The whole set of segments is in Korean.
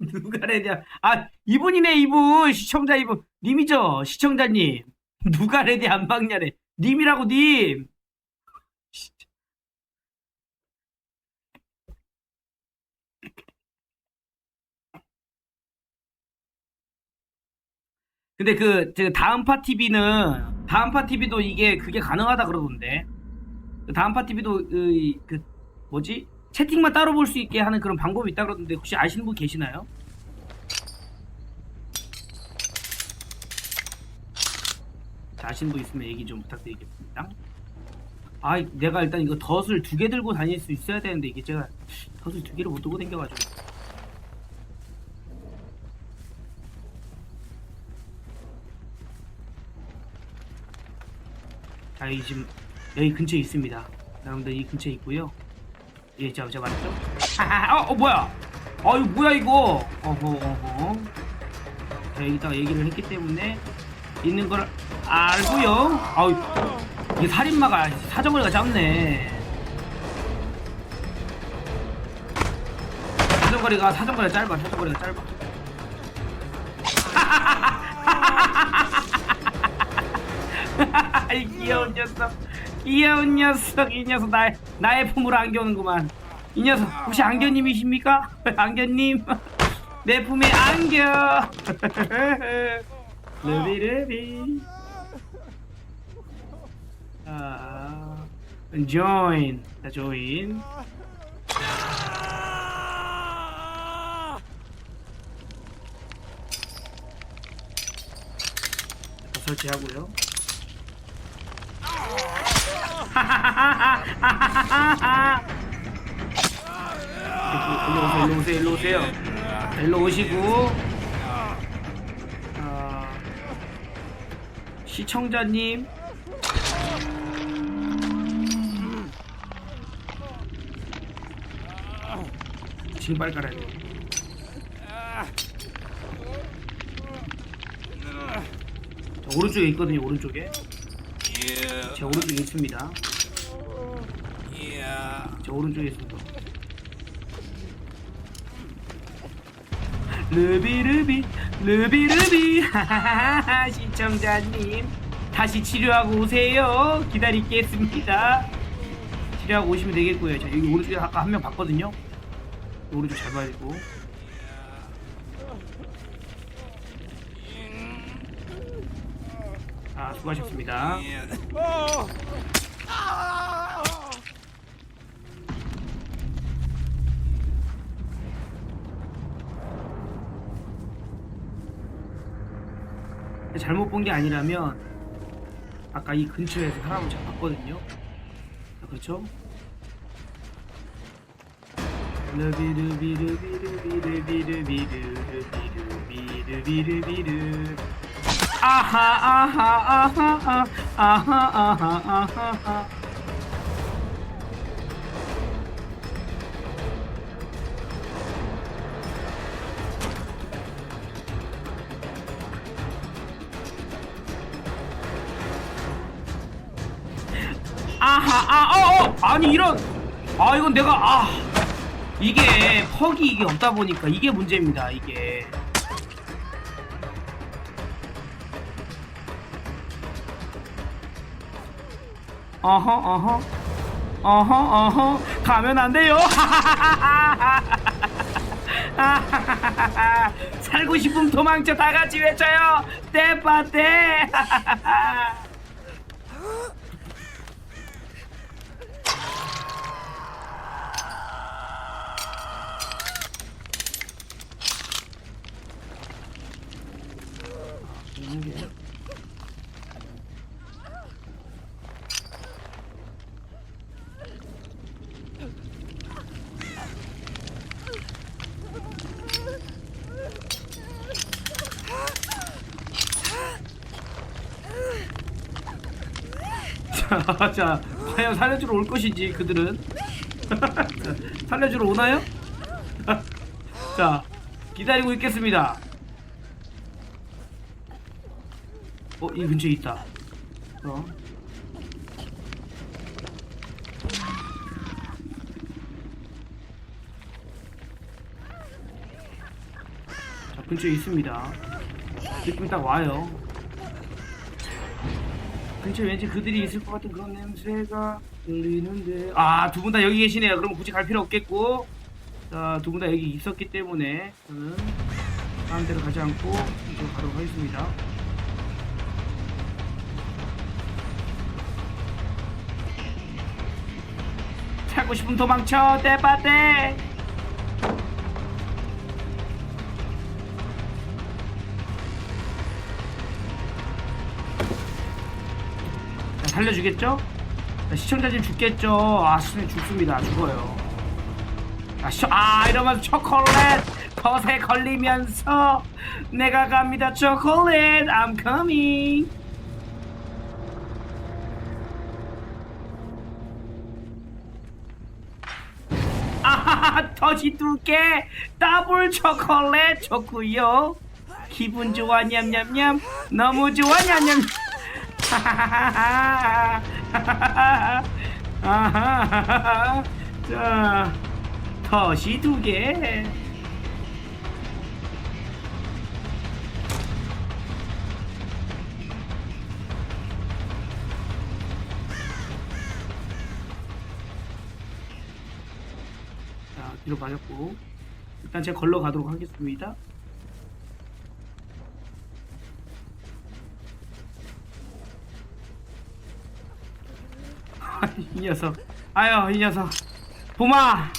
누가 레디야? 아, 이분이네, 이분. 시청자 이분. 님이죠? 시청자님. 누가 레디 안 박냐래. 님이라고, 님. 근데 그, 저 다음파 TV는, 다음파 TV도 이게, 그게 가능하다 그러던데. 그 다음파 TV도, 그, 그, 뭐지? 채팅만 따로 볼 수 있게 하는 그런 방법이 있다 그러던데, 혹시 아시는 분 계시나요? 자, 아시는 분 있으면 얘기 좀 부탁드리겠습니다. 아, 내가 일단 이거 덫을 두 개 들고 다닐 수 있어야 되는데, 이게 제가 덫을 두 개를 못 들고 다녀가지고. 자, 여기 지금, 여기 근처에 있습니다. 여러분들 이 근처에 있고요. 예, 제가, 제가 말했죠? 하하, 어, 어, 뭐야? 어, 이거 뭐야, 이거? 어허, 어허. 자, 여기다가 얘기를 했기 때문에, 있는 걸 알고요. 아우, 이게 살인마가 사정거리가 짧네. 사정거리가 사정거리가 짧아. 사정거리가 짧아. 이 귀여운 녀석. 귀여운 녀석. 이 녀석 나의 나의 품으로 안겨오는구만. 이 녀석 혹시 안겨님이십니까? 안겨님. 내 품에 안겨. 루비루비. 아, join. 자, join. 자, 설치하고요. 일로 오세요, 일로 오세요, 일로 오세요. 자, 일로 오시고. 아, 시청자님. 빨리 깔아야 돼. 자, 오른쪽에 있거든요, 오른쪽에. 제 오른쪽에 있습니다. 제 오른쪽에 있습니다. 르비 르비 르비 르비. 하하하하 시청자님 다시 치료하고 오세요. 기다리겠습니다. 치료하고 오시면 되겠고요. 자 여기 오른쪽에 아까 한 명 봤거든요. 오른쪽 잘 봐야 되고 아 수고하셨습니다 잘못 본 게 아니라면 아까 이 근처에서 사람을 잡았거든요. 자, 그렇죠? 르비르비르비르비르비르비르비르비르비르 아하 아하 아하 아하 아하 아하. 아하 아하 아어 어, 아니 이런. 아 이건 내가 아. 이게 퍽이 이게 없다 보니까 이게 문제입니다 이게 어허 어허. 어허 어허. 가면 안 돼요. 살고 싶으면 도망쳐. 다 같이 외쳐요. 떼빠떼 자, 자, 과연 살려주러 올 것인지 그들은 자, 살려주러 오나요? 자, 기다리고 있겠습니다. 어, 이 근처에 있다. 어. 근처에 있습니다. 느낌이 딱 와요. 근처에 왠지 그들이 있을 것 같은 그런 냄새가 들리는데 아 두 분 다 여기 계시네요. 그럼 굳이 갈 필요 없겠고 자두 분 다 여기 있었기 때문에 저는 다른 데로 가지 않고 이쪽으로 가도록 하겠습니다. 찾고 싶으면 도망쳐 떼빠떼 살려주겠죠? 자, 시청자 님 죽겠죠? 아 시청자 죽습니다. 죽어요. 아, 시, 아 이러면서 초콜릿 덫에 걸리면서 내가 갑니다. 초콜릿 I'm coming. 아하하 덫이 두개 더블 초콜릿 좋구요. 기분 좋아 냠냠냠. 너무 좋아 냠냠. 아하하하 자 덫이 두 개. 자 뒤로 빠졌고 일단 제가 걸러 가도록 하겠습니다 이 녀석. 아유 이 녀석. 봄아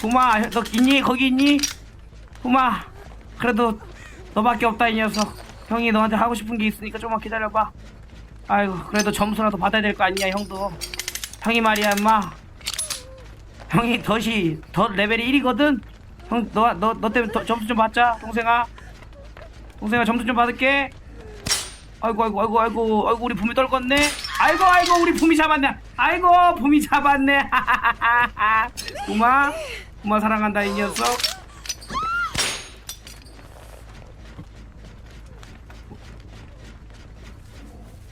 봄아 너 있니? 거기 있니? 봄아 그래도 너밖에 없다 이 녀석. 형이 너한테 하고 싶은 게 있으니까 좀만 기다려봐. 아이고 그래도 점수라도 받아야 될 거 아니냐 형도. 형이 말이야 임마. 형이 덫이 덫 레벨이 1이거든? 형 너 너 너 때문에 더- 점수 좀 받자 동생아. 동생아 점수 좀 받을게. 아이고 아이고 아이고 아이고 아이고 우리 붐이 떨궜네 아이고 아이고 우리 붐이 잡았네. 아이고 붐이 잡았네. 우마 우마 사랑한다 이 녀석.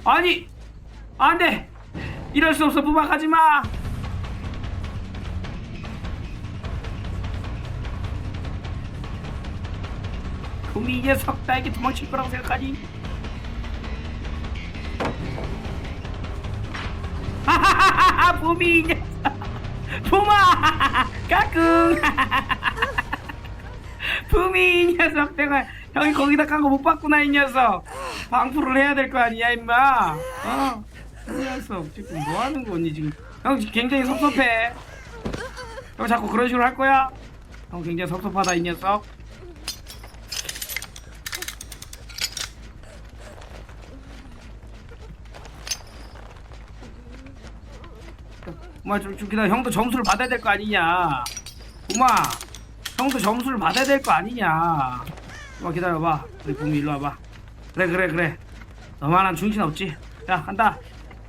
아니 안돼. 이럴 수 없어. 부마 가지마. 붐이 이 녀석 나에게 도망칠 거라고 생각하니 하하하하 붐이 이 녀석 붐아! 까꿍! 붐이 이 녀석 내가 형이 거기다 깐 거 못 봤구나 이 녀석. 방풀을 해야 될 거 아니야 임마. 어? 이 녀석 지금 뭐 하는 거니 지금? 형 지금 굉장히 섭섭해. 형 자꾸 그런 식으로 할 거야? 형 굉장히 섭섭하다 이 녀석 엄마 좀, 좀 기다려. 형도 점수를 받아야 될 거 아니냐. 엄마 형도 점수를 받아야 될 거 아니냐. 엄마 기다려봐. 우리 봄이 일로 와봐. 그래 그래 그래. 너만한 중신 없지? 야 간다.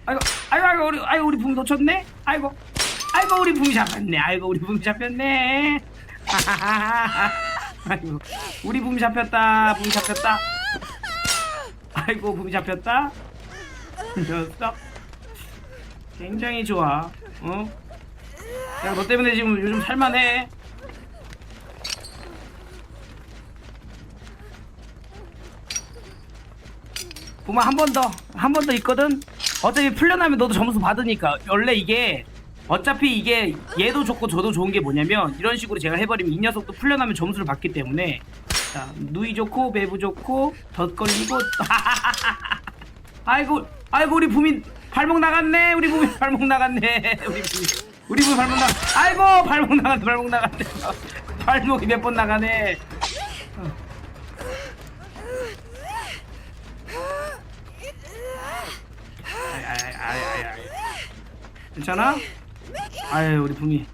아이고 아이고 아이고 우리 아이고 우리 봄 놓쳤네? 아이고 아이고 우리 봄이 잡혔네. 아이고 우리 봄이 잡혔네. 아이고 우리 봄이 잡혔다. 봄이 잡혔다. 아이고 봄이 잡혔다. 녀석 굉장히 좋아. 어? 내가 너 때문에 지금 요즘 살만해. 보면 한번 더, 한 번 더 있거든? 어차피 풀려나면 너도 점수 받으니까. 원래 이게, 어차피 이게 얘도 좋고 저도 좋은 게 뭐냐면, 이런 식으로 제가 해버리면 이 녀석도 풀려나면 점수를 받기 때문에, 자, 누이 좋고, 매부 좋고, 덧걸리고, 아이고, 아이고, 우리 부민 발목 나갔네. 우리 부민 발목 나갔네. 우리 부민, 우리 부민 발목 나. 아이고, 발목 나갔네. 발목 나갔네. 발목이 몇 번 나가네. 괜찮아? 아유, 우리 붕이.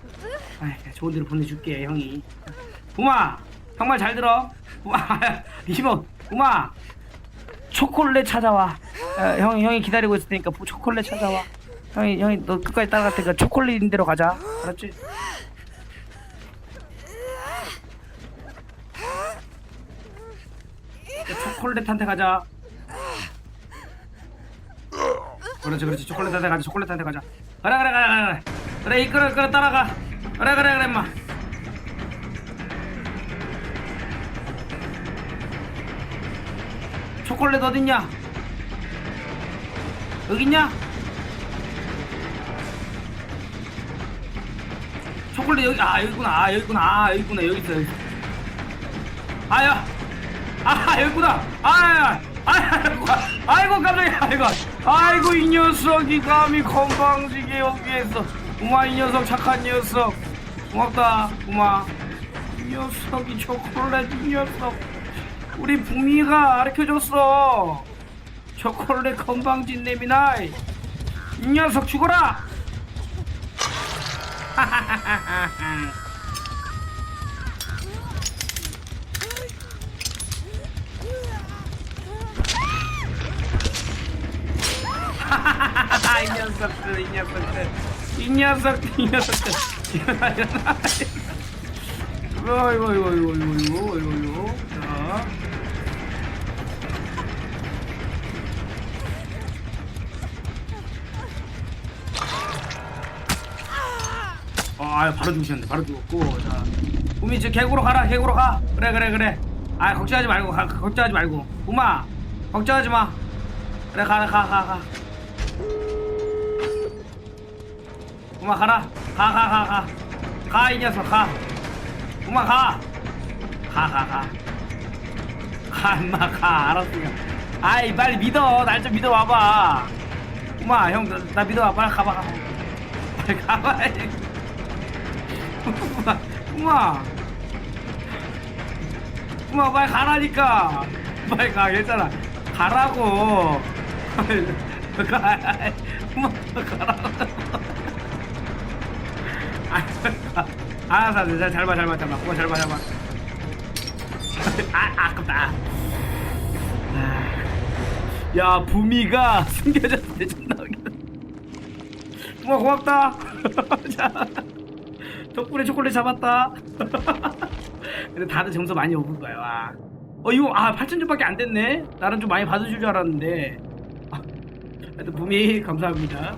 아이, 좋은 데로 보내줄게, 형이. 붕아, 정말 잘 들어. 붕아, 이모, 붕아. 초콜릿 찾아와. 어, 형이 형이 기다리고 있을 테니까 뭐 초콜릿 찾아와. 형이 형이 너 끝까지 따라갈 테니까 초콜릿 있는 데로 가자. 알았지? 초콜릿한테 가자. 그렇지 그렇지 초콜릿한테 가자. 초콜릿한테 가자. 그래 그래 그래 그래. 그래 이끌어 이끌어 따라가. 그래 그래 그래 임마. 초콜릿 어딨냐? 여기 있냐? 초콜릿 여기 아 여기구나. 아 여기구나. 아 여기구나. 여기 있어. 아야. 아 여기구나. 아야 아이고. 아이고 깜짝이야 아이고. 아이고 이 녀석이 감히 건방지게 여기에서. 우마 이 녀석 착한 녀석. 고맙다 우마. 이 녀석이 초콜릿 이 녀석. 우리 붕이가 가르쳐줬어 초콜릿 건방진 냄이나. 이 녀석 죽어라! 이 녀석들 이 녀석들. 이 녀석들 이 녀석들. 일어나 일어나. 어이구 어이구 어이구 어이구 어이구 어이구. 아, 바로 죽으셨네. 바로 죽었고. 자, 우미 저 개구로 가라. 개구로 가. 그래, 그래, 그래. 아, 걱정하지 말고 가. 걱정하지 말고. 우마, 걱정하지 마. 그래, 가, 가, 가, 가. 우마 가라. 가, 가, 가, 가. 가, 이 녀석 가. 우마 가. 가, 가, 가. 가, 임마 가. 알았으니까. 아이, 빨리 믿어. 날 좀 믿어 와봐. 우마, 형, 나, 나 믿어 와. 빨리 가봐, 가봐. 빨리 가봐. 우마, 우마, 우마, 빨리 가라니까. 빨리 가, 괜찮아. 가라고. 가, 우마, 가라고. 아, 가. 알았어, 잘, 잘 봐, 잘 봐, 잘 봐. 우마, 잘 봐, 잘 봐. 아, 아깝다. 아. 야, 부미가 숨겨졌을 때 존나 웃겨. 우마, 고맙다. 자. 덕분에 초콜릿 잡았다. 근데 다들 점수 많이 오른 거야. 와. 어 이거 아 8천 점밖에 안 됐네. 나는 좀 많이 받으실 줄 알았는데. 아, 하여튼 부미 감사합니다.